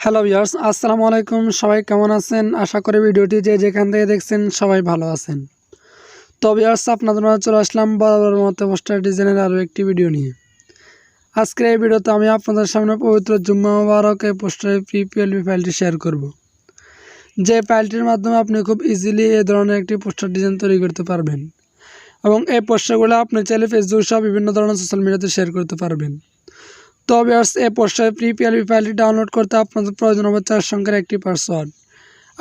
Hello viewers আসসালামু আলাইকুম। সবাই কেমন আছেন? আশা করি ভিডিওটি যে যেখান থেকে দেখছেন সবাই ভালো আছেন। তো ভিউয়ার্স আপনাদের মাঝে চলে আসলাম বরাবর মতো পোস্টার ডিজাইনের আরও একটি ভিডিও নিয়ে। আজকের এই ভিডিওতে আমি আপনাদের সামনে পবিত্র জুম্মা মুবারক এই পোস্টারের ফ্রি পিএলপি ফাইলটি শেয়ার করব। যে ফাইলটির মাধ্যমে আপনি খুব ইজিলি এ ধরনের একটি পোস্টার ডিজাইন তৈরি করতে পারবেন। এবং এই পোস্টারগুলো আপনি চাইলে ফেসবুক সহ বিভিন্ন ধরনের সোশ্যাল মিডিয়াতে শেয়ার করতে পারবেন। তো ভিউয়ার্স এই পোস্টার ফ্রি পিএলপি ফাইলটি ডাউনলোড করতে আপনাদের প্রয়োজন হবে চার সংখ্যার একটি পাসওয়ার্ড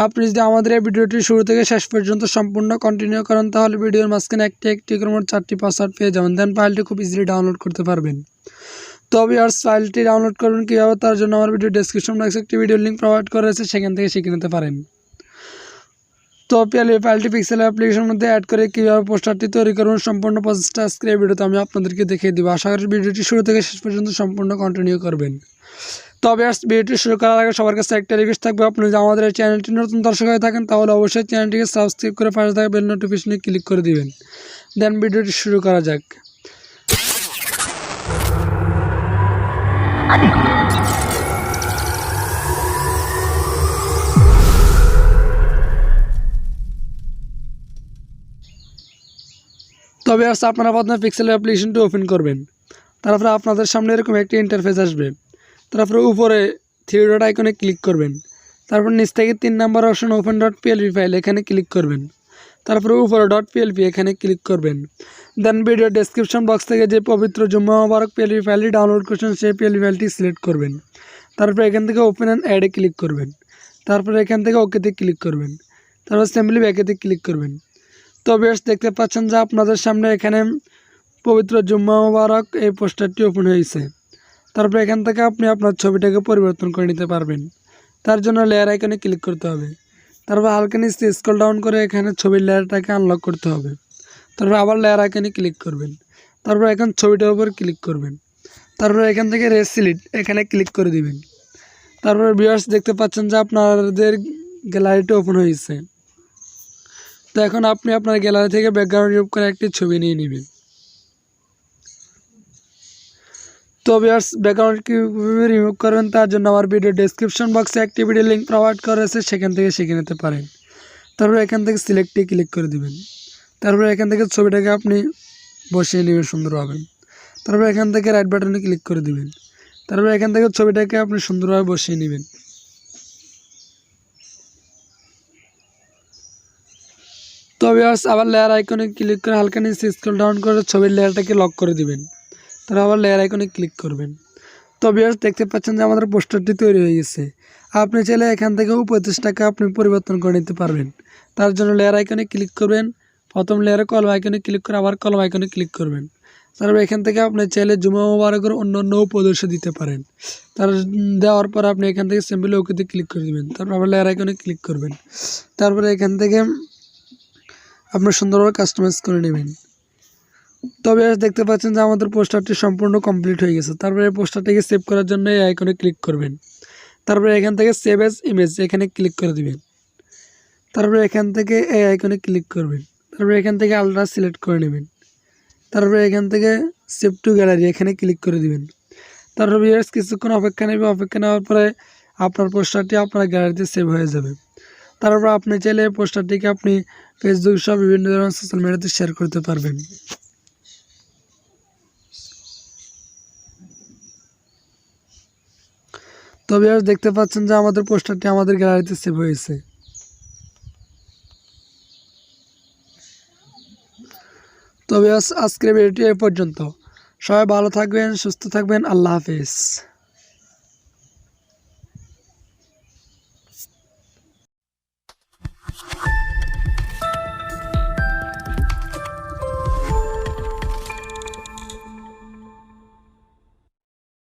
আপনি যদি আমাদের এই ভিডিওটি শুরু থেকে শেষ পর্যন্ত সম্পূর্ণ কন্টিনিউ করেন, তাহলে ভিডিওর মাঝখানে একটি একটি করে মোট চারটি পাসওয়ার্ড পেয়ে যাবেন। দেন ফাইলটি খুব ইজিলি ডাউনলোড করতে পারবেন। তবে ভিউয়ার্স ফাইলটি ডাউনলোড করবেন কীভাবে, তার জন্য আমার ভিডিও ডেসক্রিপশন বক্সে একটি ভিডিও লিঙ্ক প্রোভাইড করা রয়েছে, সেখান থেকে শিখে নিতে পারেন। তো ফাইলটি পিক্সেল অ্যাপ্লিকেশনের মধ্যে অ্যাড করে কীভাবে পোস্টারটি তৈরি করবেন সম্পূর্ণ প্রসেসটা আজকের ভিডিওতে আমি আপনাদেরকে দেখিয়ে দিব। আশা করি ভিডিওটি শুরু থেকে শেষ পর্যন্ত সম্পূর্ণ কন্টিনিউ করবেন। তবে ভিডিওটি শুরু করার আগে সবার কাছে একটা রিকোয়েস্ট থাকবে। আপনি যদি আমাদের এই চ্যানেলটি নতুন দর্শক হয়ে থাকেন, তাহলে অবশ্যই চ্যানেলটিকে সাবস্ক্রাইব করে পাশে থাকা বেল নোটিফিকেশনে ক্লিক করে দিবেন। দেন ভিডিওটি শুরু করা যাক। তবে আজ আপনারা প্রথমে পিক্সেল অ্যাপ্লিকেশনটি ওপেন করবেন। তারপরে আপনাদের সামনে এরকম একটি ইন্টারফেস আসবে। তারপরে উপরে থ্রি আইকনে ক্লিক করবেন। তারপর নিচ থেকে তিন number option open dot PLP file এখানে ক্লিক করবেন। তারপরে উপরে ডট পিএলপি এখানে ক্লিক করবেন। দেন ভিডিও ডেসক্রিপশন বক্স থেকে যে পবিত্র জুম্মা মোবারক পিএলপি ফাইলটি ডাউনলোড করছেন, সেই পিএলপি ফাইলটি সিলেক্ট করবেন। তারপরে এখান থেকে ওপেন অ্যান্ড অ্যাডে ক্লিক করবেন। তারপরে এখান থেকে ওকেতে ক্লিক করবেন। তারপর সিম্পলি ব্যাকেতে ক্লিক করবেন। তো বেশ দেখতে পাচ্ছেন যে আপনাদের সামনে এখানে পবিত্র জুম্মা মোবারক এই পোস্টারটি ওপেন হয়েছে। তারপর এখান থেকে আপনি আপনার ছবিটাকে পরিবর্তন করে নিতে পারবেন। তার জন্য লেয়ার আইকনে ক্লিক করতে হবে। তারপর হালকা নিচে স্ক্রল ডাউন করে এখানে ছবির লেয়ারটাকে আনলক করতে হবে। তারপর আবার লেয়ার আইকনে ক্লিক করবেন। তারপর এখন ছবিটার উপর ক্লিক করবেন। তারপর এখান থেকে রেস সিলিট এখানে ক্লিক করে দিবেন। তারপর ভিউয়ার্স, দেখতে পাচ্ছেন যে আপনাদের গ্যালারিটা ওপেন হয়েছে। তো এখন আপনি আপনার গ্যালারি থেকে ব্যাকগ্রাউন্ড রিমুভ করে একটি ছবি নিয়ে নেবেন। তো ভিউয়ার্স ব্যাকগ্রাউন্ড কীভাবে রিমুভ করবেন তার জন্য আমার ভিডিও ডেসক্রিপশন বক্সে একটি ভিডিও লিঙ্ক প্রোভাইড করা আছে সেখান থেকে শিখে নিতে পারেন। তারপরে এখান থেকে সিলেক্টে ক্লিক করে দিবেন। তারপরে এখান থেকে ছবিটাকে আপনি বসিয়ে নেবেন, সুন্দরভাবে। তারপরে এখান থেকে রাইট বাটনে ক্লিক করে দিবেন। তারপরে এখান থেকে ছবিটাকে আপনি সুন্দরভাবে বসিয়ে নেবেন। তবে আবার লেয়ার আইকনে ক্লিক করে হালকা নিচে স্ক্রল ডাউন করে ছবির লেয়ারটাকে লক করে দিবেন। তারপর আবার লেয়ার আইকনে ক্লিক করবেন। তবে দেখতে পাচ্ছেন যে আমাদের পোস্টারটি তৈরি হয়ে গেছে। আপনি চাইলে এখান থেকেও টাকা আপনি পরিবর্তন করে নিতে পারবেন। তার জন্য লেয়ার আইকনে ক্লিক করবেন। প্রথম লেয়ারে কলম আইকনে ক্লিক করে আবার কলম আইকনে ক্লিক করবেন। তারপর এখান থেকে আপনি চাইলে জুমা মোবারকের অন্য অন্য উপদর্শ দিতে পারেন। তার দেওয়ার পর আপনি এখান থেকে সিম্পলি ওকেতে ক্লিক করে দেবেন। তারপর আবার লেয়ার আইকনে ক্লিক করবেন। তারপরে এখান থেকে আপনার সুন্দরভাবে কাস্টমাইজ করে নেবেন। তবে দেখতে পাচ্ছেন যে আমাদের পোস্টারটি সম্পূর্ণ কমপ্লিট হয়ে গেছে। তারপরে এই পোস্টারটিকে সেভ করার জন্য এই আইকনে ক্লিক করবেন। তারপরে এখান থেকে সেভ এস ইমেজ এখানে ক্লিক করে দিবেন। তারপরে এখান থেকে এই আইকনে ক্লিক করবেন। তারপরে এখান থেকে আলট্রা সিলেক্ট করে নেবেন। তারপরে এখান থেকে সেভ টু গ্যালারি এখানে ক্লিক করে দিবেন। তারপরে ভিউয়ার্স কিছুক্ষণ অপেক্ষা নেবে। অপেক্ষা নেওয়ার পরে আপনার পোস্টারটি আপনার গ্যালারিতে সেভ হয়ে যাবে। তারপর আপনি চাইলে পোস্টারটিকে আপনি ফেসবুক সহ বিভিন্ন ধরনের সোশ্যাল মিডিয়াতে শেয়ার করতে পারবেন। তবে আর দেখতে পাচ্ছেন যে আমাদের পোস্টারটি আমাদের গ্যালারিতে সেভ হয়েছে। তবে আজ- আজকের ভিডিওটি এ পর্যন্ত। সবাই ভালো থাকবেন, সুস্থ থাকবেন, আল্লাহ হাফিজ।